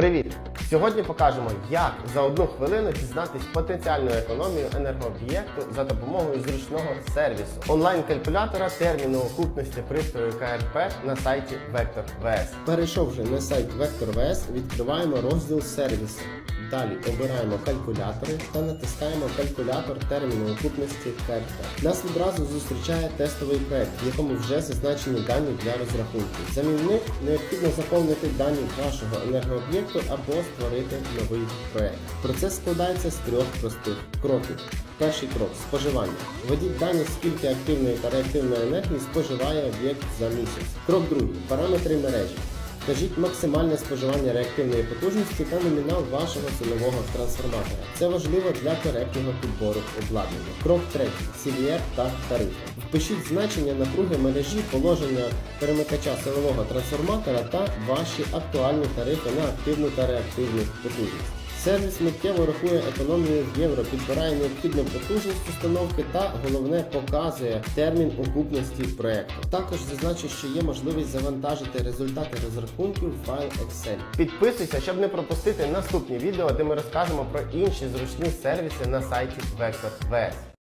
Привіт! Сьогодні покажемо, як за одну хвилину дізнатись потенціальну економію енергооб'єкту за допомогою зручного сервісу онлайн-калькулятора терміну окупності пристрою КРП на сайті Vector VS. Перейшовши на сайт Вектор ВС, відкриваємо розділ сервіси. Далі обираємо калькулятори та натискаємо калькулятор терміну окупності КРП. Нас відразу зустрічає тестовий проект, в якому вже зазначені дані для розрахунків. Замінник необхідно заповнити дані вашого енергооб'єкту або створити новий проект. Процес складається з трьох простих кроків. Перший крок споживання. Введіть дані, скільки активної та реактивної енергії споживає об'єкт за місяць. Крок другий параметри мережі. Вкажіть максимальне споживання реактивної потужності та номінал вашого силового трансформатора. Це важливо для коректного підбору обладнання. Крок третій CVR та тарифи. Впишіть значення напруги мережі, положення перемикача силового трансформатора та ваші актуальні тарифи на активну та реактивну потужність. Сервіс миттєво рахує економію в євро, підбирає необхідну потужність установки та головне показує термін окупності проекту. Також зазначу, що є можливість завантажити результати розрахунків в файл Excel. Підписуйся, щоб не пропустити наступні відео, де ми розкажемо про інші зручні сервіси на сайті Vector VS.